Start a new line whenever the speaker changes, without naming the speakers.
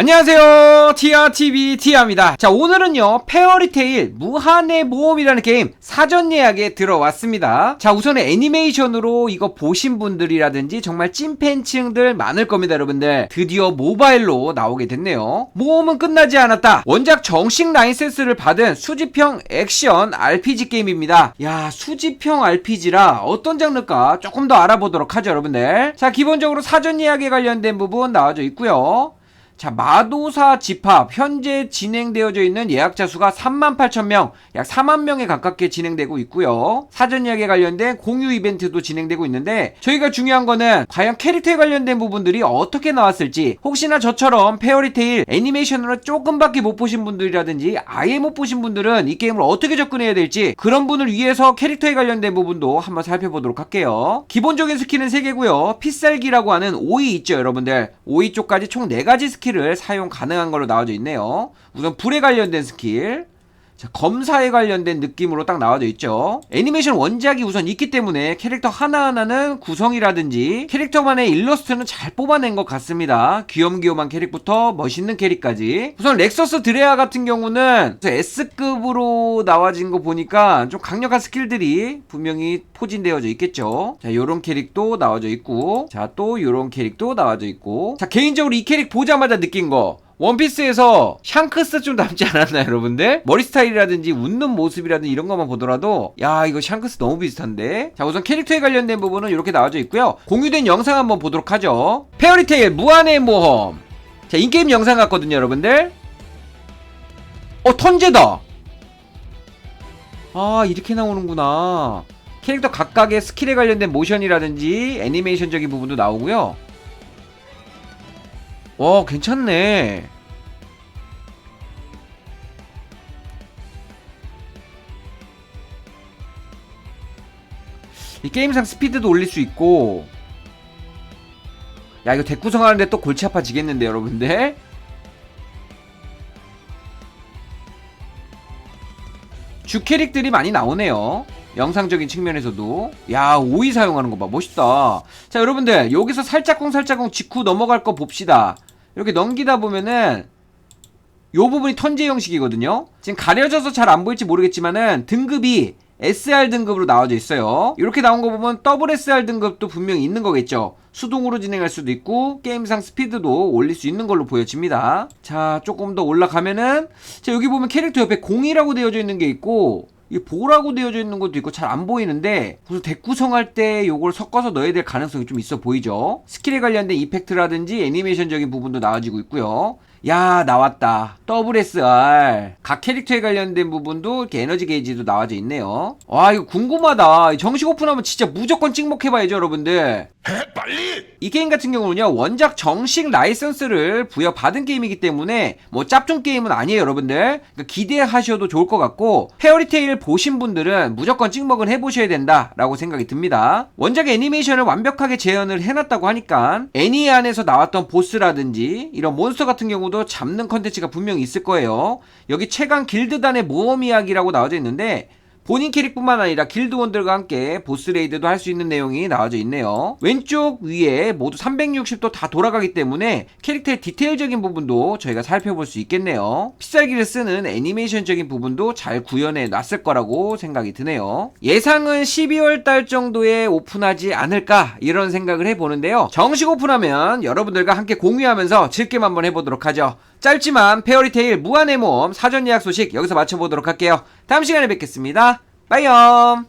안녕하세요. 티아TV 티아입니다. 자 오늘은요 페어리테일 무한의 모험이라는 게임 사전 예약에 들어왔습니다. 자 우선은 애니메이션으로 이거 보신 분들이라든지 정말 찐팬층들 많을 겁니다 여러분들. 드디어 모바일로 나오게 됐네요. 모험은 끝나지 않았다. 원작 정식 라이센스를 받은 수집형 액션 RPG 게임입니다. 야 수집형 RPG라 어떤 장르일까 조금 더 알아보도록 하죠 여러분들. 자 기본적으로 사전 예약에 관련된 부분 나와져 있고요 자, 마도사 집합 현재 진행되어져 있는 예약자 수가 38,000명, 약 4만 명에 가깝게 진행되고 있고요. 사전 예약에 관련된 공유 이벤트도 진행되고 있는데 저희가 중요한 거는 과연 캐릭터에 관련된 부분들이 어떻게 나왔을지 혹시나 저처럼 페어리테일 애니메이션으로 조금밖에 못 보신 분들이라든지 아예 못 보신 분들은 이 게임을 어떻게 접근해야 될지 그런 분을 위해서 캐릭터에 관련된 부분도 한번 살펴보도록 할게요. 기본적인 스킬은 3개고요. 필살기라고 하는 오이 있죠, 여러분들. 오이 쪽까지 총 4가지 스킬 스킬을 사용 가능한 걸로 나와져 있네요. 우선 불에 관련된 스킬. 자, 검사에 관련된 느낌으로 딱 나와져 있죠. 애니메이션 원작이 우선 있기 때문에 캐릭터 하나하나는 구성이라든지 캐릭터만의 일러스트는 잘 뽑아낸 것 같습니다. 귀염귀염한 캐릭부터 멋있는 캐릭까지. 우선 렉서스 드레아 같은 경우는 S급으로 나와진 거 보니까 좀 강력한 스킬들이 분명히 포진되어져 있겠죠. 자, 요런 캐릭도 나와져 있고, 자, 또 요런 캐릭도 나와져 있고. 자, 개인적으로 이 캐릭 보자마자 느낀 거. 원피스에서 샹크스 좀 닮지 않았나요, 여러분들? 머리 스타일이라든지 웃는 모습이라든지 이런 것만 보더라도 야, 이거 샹크스 너무 비슷한데? 자, 우선 캐릭터에 관련된 부분은 이렇게 나와져 있고요. 공유된 영상 한번 보도록 하죠. 페어리테일 무한의 모험. 자, 인게임 영상 같거든요, 여러분들. 어, 턴제다. 아, 이렇게 나오는구나. 캐릭터 각각의 스킬에 관련된 모션이라든지 애니메이션적인 부분도 나오고요. 와 괜찮네. 이 게임상 스피드도 올릴 수 있고. 야 이거 덱 구성하는데 또 골치 아파지겠는데 여러분들? 주 캐릭들이 많이 나오네요. 영상적인 측면에서도. 야 오이 사용하는 거 봐. 멋있다. 자 여러분들 여기서 살짝쿵 살짝쿵 직후 넘어갈 거 봅시다 이렇게 넘기다 보면은 요 부분이 턴제 형식이거든요. 지금 가려져서 잘 안 보일지 모르겠지만은 등급이 SR 등급으로 나와져 있어요. 이렇게 나온 거 보면 더블 SR 등급도 분명히 있는 거겠죠. 수동으로 진행할 수도 있고 게임상 스피드도 올릴 수 있는 걸로 보여집니다. 자 조금 더 올라가면은 자 여기 보면 캐릭터 옆에 공이라고 되어져 있는 게 있고 이게 보라고 되어져 있는 것도 있고 잘 안 보이는데 그래서 덱 구성할 때 요걸 섞어서 넣어야 될 가능성이 좀 있어 보이죠. 스킬에 관련된 이펙트라든지 애니메이션적인 부분도 나와지고 있고요 야 나왔다. WSR 각 캐릭터에 관련된 부분도 이렇게 에너지 게이지도 나와져 있네요. 와 이거 궁금하다. 정식 오픈하면 진짜 무조건 찍먹해봐야죠 여러분들.
빨리!
이 게임 같은 경우는요 원작 정식 라이선스를 부여받은 게임이기 때문에 뭐 짭퉁 게임은 아니에요 여러분들. 그러니까 기대하셔도 좋을 것 같고 페어리테일 보신 분들은 무조건 찍먹은 해보셔야 된다 라고 생각이 듭니다. 원작 애니메이션을 완벽하게 재현을 해놨다고 하니까 애니 안에서 나왔던 보스라든지 이런 몬스터 같은 경우 도 잡는 컨텐츠가 분명히 있을 거예요. 여기 최강 길드단의 모험 이야기라고 나와져 있는데 본인 캐릭뿐만 아니라 길드원들과 함께 보스 레이드도 할 수 있는 내용이 나와져 있네요. 왼쪽 위에 모두 360도 다 돌아가기 때문에 캐릭터의 디테일적인 부분도 저희가 살펴볼 수 있겠네요. 필살기를 쓰는 애니메이션적인 부분도 잘 구현해 놨을 거라고 생각이 드네요. 예상은 12월 달 정도에 오픈하지 않을까 이런 생각을 해보는데요. 정식 오픈하면 여러분들과 함께 공유하면서 즐겜 한번 해보도록 하죠. 짧지만 페어리테일 무한의 모험 사전 예약 소식 여기서 마쳐보도록 할게요. 다음 시간에 뵙겠습니다. 빠이염